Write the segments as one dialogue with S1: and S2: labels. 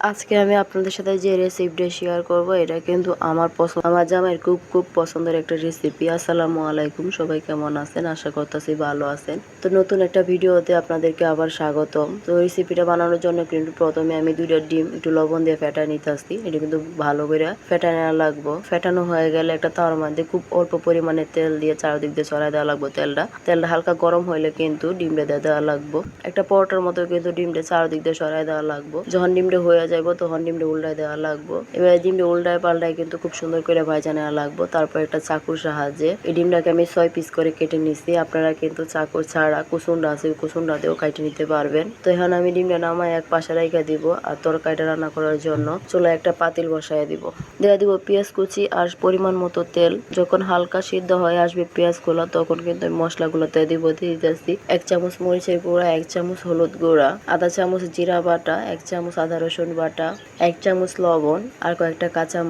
S1: আজকে আমি আপনাদের সাথে যে রেসিপিটা শেয়ার করব, এটা কিন্তু আমার পছন্দ আমার জামাইয়ের খুব খুব পছন্দের একটা রেসিপি আসসালামু আলাইকুম, সবাই কেমন আছেন? আশা করতেছি ভালো আছেন। তো নতুন একটা ভিডিওতে আপনাদেরকে আবার স্বাগতম। তো রেসিপিটা বানানোর জন্য কিন্তু প্রথমে আমি দুইটা ডিম, একটু লবণ দিয়ে ফেটা নিতে আসছি এটা কিন্তু ভালো করে ফেটা নেওয়া লাগবো। ফেটানো হয়ে গেলে একটা তাওয়ার মধ্যে খুব অল্প পরিমাণে তেল দিয়ে চারদিক দিয়ে ছড়াই দেওয়া লাগবে তেলটা। তেলটা হালকা গরম হইলে কিন্তু ডিমটা দেওয়া লাগবো। একটা পরোটার মতো কিন্তু ডিমটা চারদিক দিয়ে ছড়াই দেওয়া লাগবো। যখন ডিমটা হয়ে যাব তখন ডিমটা উল্টাই দেওয়া লাগবো। এবার ডিমটা উল্টায় পাল্টায় কিন্তু খুব সুন্দর করে ভাজা নেওয়া লাগবো। তারপর একটা চাকুর সাহায্যে এই ডিমটাকে আমি ছয় পিস করে কেটে নিছি। আপনারা কিন্তু চাকুর ছাড়া কুসুন্ডা আছে কুসুন্ডা দিয়েও কাটে নিতে পারবেন। তো এখন আমি ডিমটা নামায় এক পাশে রেখে দিব আর তরকারিটা রান্না করার জন্য চুলায় একটা পাতিল বসায় দিব। দেওয়া দিব পেঁয়াজ কুচি আর পরিমাণ মতো তেল। যখন হালকা সিদ্ধ হয়ে, আসবে পেঁয়াজগুলা তখন কিন্তু আমি মশলাগুলো দিয়ে দিব। দিয়ে দিতেছি এক চামচ মরিচের গুঁড়া, এক চামচ হলুদ গুঁড়া, আধা চামচ জিরা বাটা, এক চামচ আদা রসুন বাটা, এক চামচ লবণ আর কয়েকটা কাঁচা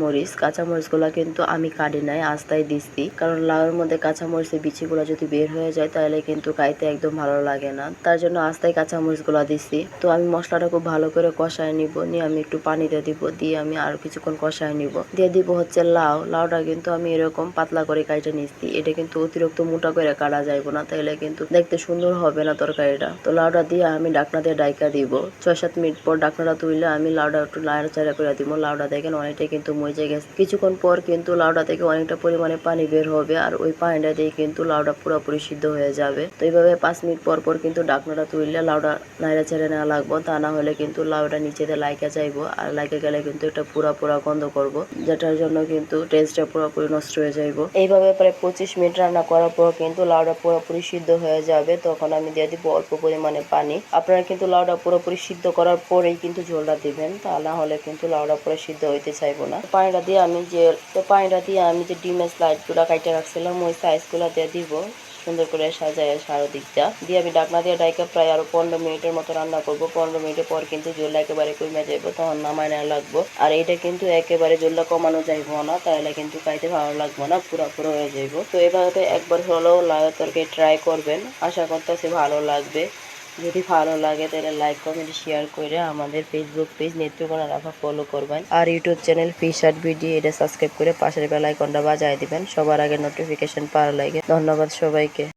S1: মরিচগুলা কিন্তু আমি কাটি নাই, আস্তায় দিচ্ছি। কারণ লাউয়ের মধ্যে কাঁচা মরিচের বিচিগুলো যদি বের হয়ে যায়, তাহলে কিন্তু খাইতে একদম ভালো লাগে না। তার জন্য আস্তায় কাঁচা মরিচগুলা দিচ্ছি। তো আমি মশলাটা খুব ভালো করে কষায় নিব। নিয়ে আমি একটু পানি দিয়ে দিব। দিয়ে আমি আর কিছুক্ষণ কষায় নিব। দিয়ে দিব হচ্ছে লাউ। লাউটা কিন্তু আমি এরকম পাতলা করে কাইটে নিচ্ছি। এটা কিন্তু অতিরিক্ত মোটা করে কাটা যাইবো না। তাহলে কিন্তু দেখতে সুন্দর হবে না তরকারিটা। তো লাউটা দিয়ে আমি ডাকনা দিয়ে ডাইকা দিব। ছয় সাত মিনিট পর ডাকনাটা তুললে আমি লাউটা একটু নাড়াচাড়া করে দিব লাউটা দেখেন অনেকটাই কিন্তু মজে গেছে। কিছুক্ষণ পর কিন্তু লাউটা থেকে অনেকটা পরিমাণে পানি বের হবে আর ওই পানিটা দিয়ে কিন্তু লাউটা পুরোপুরি সিদ্ধ হয়ে যাবে। তো এইভাবে পাঁচ মিনিট পর পর কিন্তু ডাকনাটা তুললে লাউটা নাড়া ছেড়ে নেওয়া লাগবো। তা না হলে কিন্তু লাউটা নিচেতে লাইকা যাইবো আর লাইকা গেলে কিন্তু এটা পুরা পুরা গন্ধ করব, যেটার জন্য কিন্তু টেস্টটা পুরোপুরি নষ্ট হয়ে যাইবো। এইভাবে প্রায় পঁচিশ মিনিট রান্না করার পর কিন্তু লাউটা পুরোপুরি সিদ্ধ হয়ে যাবে। তখন আমি দিয়ে দিব অল্প পরিমাণে পানি। আপনারা কিন্তু লাউটা পুরোপুরি সিদ্ধ করার পরেই কিন্তু ঝোলটা দিবেন। তা না হলে কিন্তু লাউডা পুরো সিদ্ধ হইতে চাইব না। পানিটা দিয়ে আমি যে পানিটা দিয়ে আমি যে ডিমের স্লাইডগুলা কাইটে রাখছিলাম, ওই সাইজগুলা দিয়ে দিব, সুন্দর করে সাজায় সারাদিকটা দিয়ে আমি ডাকনা দিয়ে ডাইকা প্রায় আরও পনেরো মিনিটের মতো রান্না করব। পনেরো মিনিটের পর কিন্তু জলটা একেবারে কমে যাব তখন নামায় নেওয়া লাগবো। আর এটা কিন্তু একেবারে জলটা কমানো যাইবো না, তাহলে কিন্তু খাইতে ভালো লাগবো না, পুরো হয়ে যাইবো। তো এভাবে একবার হলেও লাউ তরকারি ট্রাই করবেন, আশা করতেছি ভালো লাগবে। যদি ভালো লাগে, তাহলে লাইক কমেন্ট শেয়ার করে আমাদের ফেসবুক পেজ নেত্রকোনা রাখা ফলো করবেন। আর ইউটিউব চ্যানেল ফিশার্ট ভিডিও এটা সাবস্ক্রাইব করে পাশের বেল আইকনটা বাজায় দিবেন। সবার আগে নোটিফিকেশন পাওয়ার লাগে। ধন্যবাদ সবাইকে।